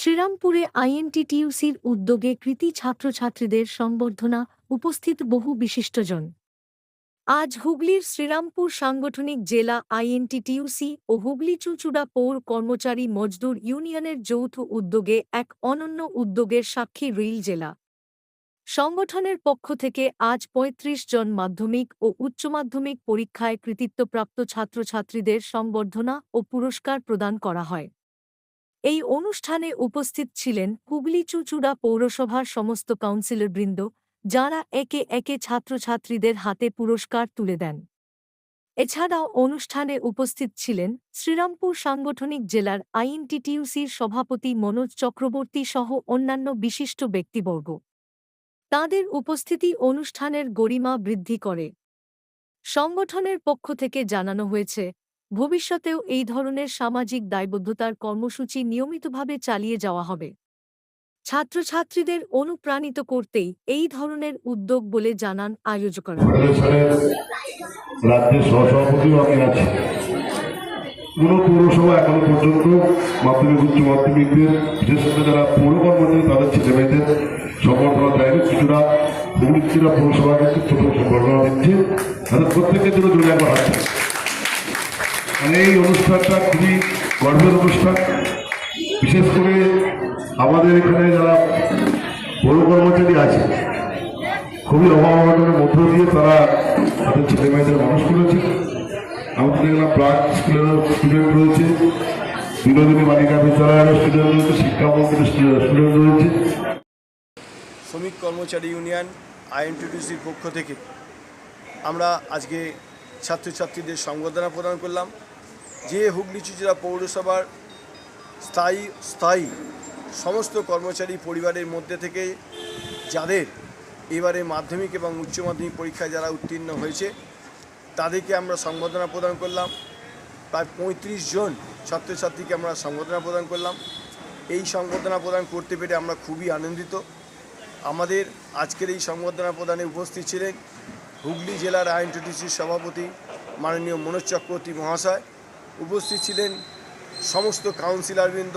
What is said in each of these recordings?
শ্রীরামপুরে আইএনটিটিইউসির উদ্যোগে কৃতি ছাত্রছাত্রীদের সংবর্ধনা উপস্থিত বহু বিশিষ্টজন। আজ হুগলির শ্রীরামপুর সাংগঠনিক জেলা আইএনটিটিইউসি ও হুগলি চুঁচুড়া পৌর কর্মচারী মজদুর ইউনিয়নের যৌথ উদ্যোগে এক অনন্য উদ্যোগের সাক্ষী রিল জেলা। সংগঠনের পক্ষ থেকে আজ ৩৫ জন মাধ্যমিক ও উচ্চ মাধ্যমিক পরীক্ষায় কৃতিত্বপ্রাপ্ত ছাত্রছাত্রীদের সংবর্ধনা ও পুরস্কার প্রদান করা হয়। এই অনুষ্ঠানে উপস্থিত ছিলেন হুগলি চুঁচুড়া পৌরসভার সমস্ত কাউন্সিলরবৃন্দ, যাঁরা একে একে ছাত্রছাত্রীদের হাতে পুরস্কার তুলে দেন। এছাড়াও অনুষ্ঠানে উপস্থিত ছিলেন শ্রীরামপুর সাংগঠনিক জেলার আইএনটিটিইউসির সভাপতি মনোজ চক্রবর্তী সহ অন্যান্য বিশিষ্ট ব্যক্তিবর্গ। তাঁদের উপস্থিতি অনুষ্ঠানের গরিমা বৃদ্ধি করে। সংগঠনের পক্ষ থেকে জানানো হয়েছে ভবিষ্যতেও এই ধরনের সামাজিক দায়বদ্ধতার কর্মসূচি নিয়মিতভাবে চালিয়ে যাওয়া হবে। ছাত্রছাত্রীদের অনুপ্রাণিত করতেই এই ধরনের উদ্যোগ বলে জানান আয়োজকরা। রাজ্যের কোনো পৌরসভা এখনও পর্যন্ত মাধ্যমিক, উচ্চ মাধ্যমিকদের বিশেষ করে যারা পৌর কর্মচারী তাদের ছেলেমেয়েদের সংবর্ধনা দেয়নি কিছুটা হুগলি কিছুটা পৌরসভা কিন্তু প্রথম সংবর্ধনা দিচ্ছে তাদের প্রত্যেকের জন্য জোরে একবার হাত এই অনুষ্ঠানটা খুবই গর্বের অনুষ্ঠান। বিশেষ করে আমাদের এখানে যারা বড় কর্মচারী আছে, খুবই অভাব অনটনের মধ্য দিয়ে তারা তাদের ছেলে মেয়েদের মানুষ করেছে। আমাদের এখানে প্রাক স্কুলেরও স্টুডেন্ট রয়েছে, বিনোদিনী বালিকা বিদ্যালয়েরও স্টুডেন্ট রয়েছে, শিক্ষা মন্ত্রীর স্টুডেন্ট রয়েছে। শ্রমিক কর্মচারী ইউনিয়ন আইএনটিটিসির পক্ষ থেকে আমরা আজকে ছাত্রছাত্রীদের সংবর্ধনা প্রদান করলাম। যে হুগলি চুচুড়া পৌরসভার স্থায়ী স্থায়ী সমস্ত কর্মচারী পরিবারের মধ্যে থেকে যাদের এবারে মাধ্যমিক এবং উচ্চ মাধ্যমিক পরীক্ষায় যারা উত্তীর্ণ হয়েছে, তাদেরকে আমরা সংবর্ধনা প্রদান করলাম। প্রায় পঁয়ত্রিশ জন ছাত্রছাত্রীকে আমরা সংবর্ধনা প্রদান করলাম। এই সংবর্ধনা প্রদান করতে পেরে আমরা খুবই আনন্দিত। আমাদের আজকের এই সংবর্ধনা প্রদানে উপস্থিত ছিলেন হুগলি জেলার আইএনটিটিসির সভাপতি মাননীয় মনোজ চক্রবর্তী মহাশয় উপস্থিত ছিলেন। সমস্ত কাউন্সিলরবৃন্দ,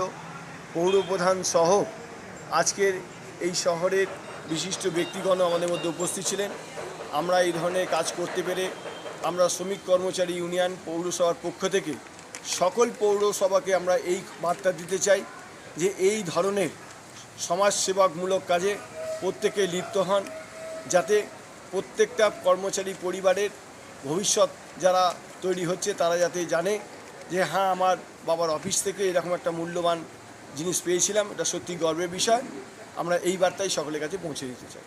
পৌরপ্রধান সহ আজকের এই শহরের বিশিষ্ট ব্যক্তিগণ আমাদের মধ্যে উপস্থিত ছিলেন। আমরা এই ধরনের কাজ করতে পেরে আমরা শ্রমিক কর্মচারী ইউনিয়ন পৌরসভার পক্ষ থেকে সকল পৌরসভাকে আমরা এই বার্তা দিতে চাই যে এই ধরনের সমাজসেবামূলক কাজে প্রত্যেকে লিপ্ত হন যাতে প্রত্যেকটা কর্মচারী পরিবারের ভবিষ্যৎ যারা তৈরি হচ্ছে তারা যাতে জানে যে হ্যাঁ আমার বাবার অফিস থেকে এরকম একটা মূল্যবান জিনিস পেয়েছিলাম। এটা সত্যি গর্বের বিষয়। আমরা এই বার্তাই সকলের কাছে পৌঁছে দিতে চাই।